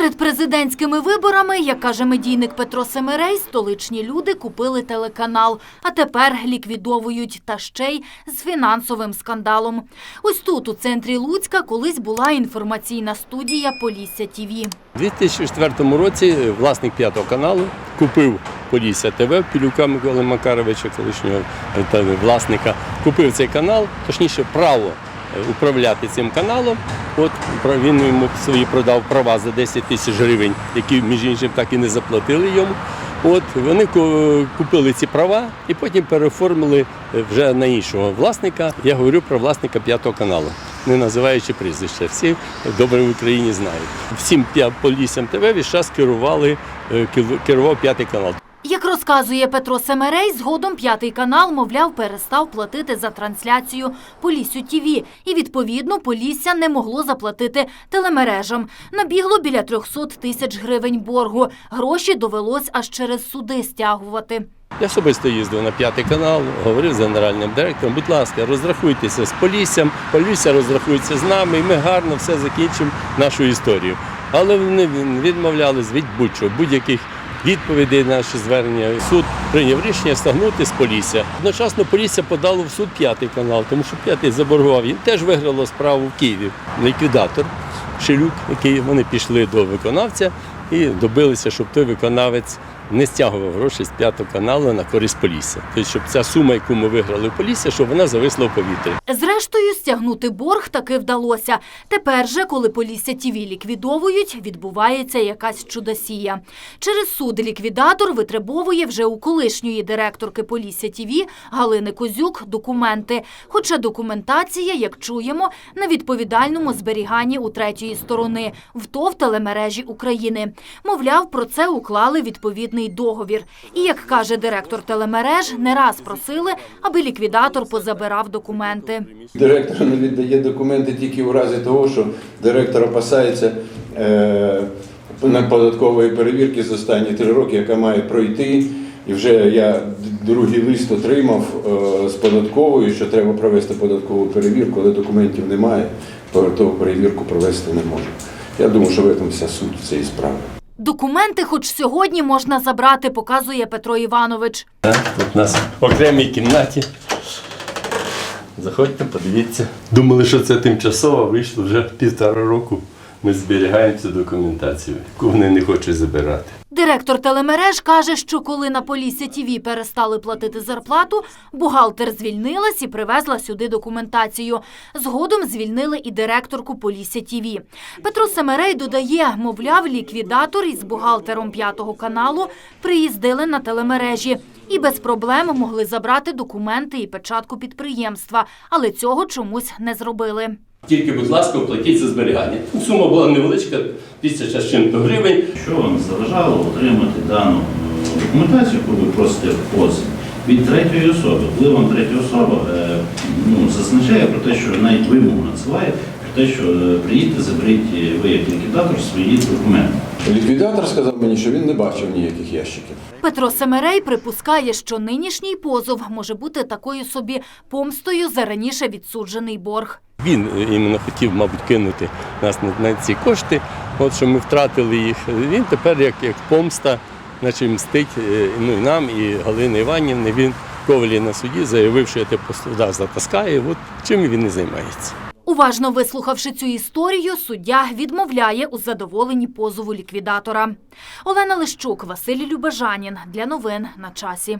Перед президентськими виборами, як каже медійник Петро Семерей, столичні люди купили телеканал, а тепер ліквідовують та ще й з фінансовим скандалом. Ось тут, у центрі Луцька, колись була інформаційна студія Полісся ТІВІ. У 2004 році власник п'ятого каналу купив Полісся ТВ Пілюка Миколи Макаровича, колишнього е, власника, купив цей канал, точніше, право е, управляти цим каналом. От він йому свої продав права за 10 тисяч гривень, які між іншим так і не заплатили йому. От вони купили ці права і потім переоформили е, вже на іншого власника. Я говорю про власника п'ятого каналу, не називаючи прізвище. Всі добре в Україні знають. Всім поліссям ТВ час керували, е, керував п'ятий канал. Розказує Петро Семерей, згодом п'ятий канал, мовляв, перестав платити за трансляцію Поліссю ТІВІ. І, відповідно, Полісся не могло заплатити телемережам. Набігло біля 300 тисяч гривень боргу. Гроші довелось аж через суди стягувати. Я особисто їздив на п'ятий канал, говорив з генеральним директором, будь ласка, розрахуйтеся з Поліссям, Полісся розрахується з нами, і ми гарно все закінчимо нашу історію. Але вони відмовлялись від будь-чого, будь-яких відповідей на наші звернення. Суд прийняв рішення стягнути з Полісся. Одночасно Полісся подало в суд п'ятий канал, тому що п'ятий заборгував. Він теж виграло справу в Києві. Ліквідатор Шелюк, який вони пішли до виконавця і добилися, щоб той виконавець не стягував гроші з п'ятого каналу на користь Полісся. Тобто, щоб ця сума, яку ми виграли в Полісся, щоб вона зависла в повітрі. Зрештою, стягнути борг таки вдалося. Тепер же, коли Полісся ТІВІ ліквідовують, відбувається якась чудосія. Через суд ліквідатор витребовує вже у колишньої директорки Полісся ТІВІ Галини Козюк документи. Хоча документація, як чуємо, на відповідальному зберіганні у третьої сторони в ТОВ телемережі України. Мовляв, про це уклали відповідний договір. І як каже директор телемереж, не раз просили, аби ліквідатор позабирав документи. Директор не віддає документи тільки у разі того, що директор опасається е, податкової перевірки за останні три роки, яка має пройти. І вже я другий лист отримав е, з податковою, що треба провести податкову перевірку, але документів немає, податкову перевірку провести не можу. Я думаю, що в цьому вся суть цієї справи. Документи хоч сьогодні можна забрати, показує Петро Іванович. Тут у нас в окремій кімнаті. Заходьте, подивіться. Думали, що це тимчасово, вийшло вже півтора року. Ми зберігаємо цю документацію, яку вони не хочуть забирати. Директор телемереж каже, що коли на Полісся ТІВІ перестали платити зарплату, бухгалтер звільнилась і привезла сюди документацію. Згодом звільнили і директорку Полісся ТІВІ. Петро Семерей додає, мовляв, ліквідатор із бухгалтером п'ятого каналу приїздили на телемережі і без проблем могли забрати документи і печатку підприємства, але цього чомусь не зробили. Тільки, будь ласка, оплатіть за зберігання. Сума була невеличка, тисяча з чим-то гривень. Що вам заважало отримати дану е, документацію, яку ви просите в позові, від третьої особи? Коли вам третя особа е, ну, зазначає про те, що навіть вимогу надсилає, про те, що е, приїдьте, заберіть ви як ліквідатор свої документи. Ліквідатор сказав мені, що він не бачив ніяких ящиків. Петро Семерей припускає, що нинішній позов може бути такою собі помстою за раніше відсуджений борг. Він е, іменно хотів, мабуть, кинути нас на, ці кошти, от що ми втратили їх. Він тепер, як, як помста, наче мстить е, ну, і нам, і Галини Іванівни. Він ковалі на суді заявив, що я тебе по судах затаскаю. От чим він і займається. Уважно вислухавши цю історію, суддя відмовляє у задоволенні позову ліквідатора. Олена Лищук, Василь Любежанін. Для новин на часі.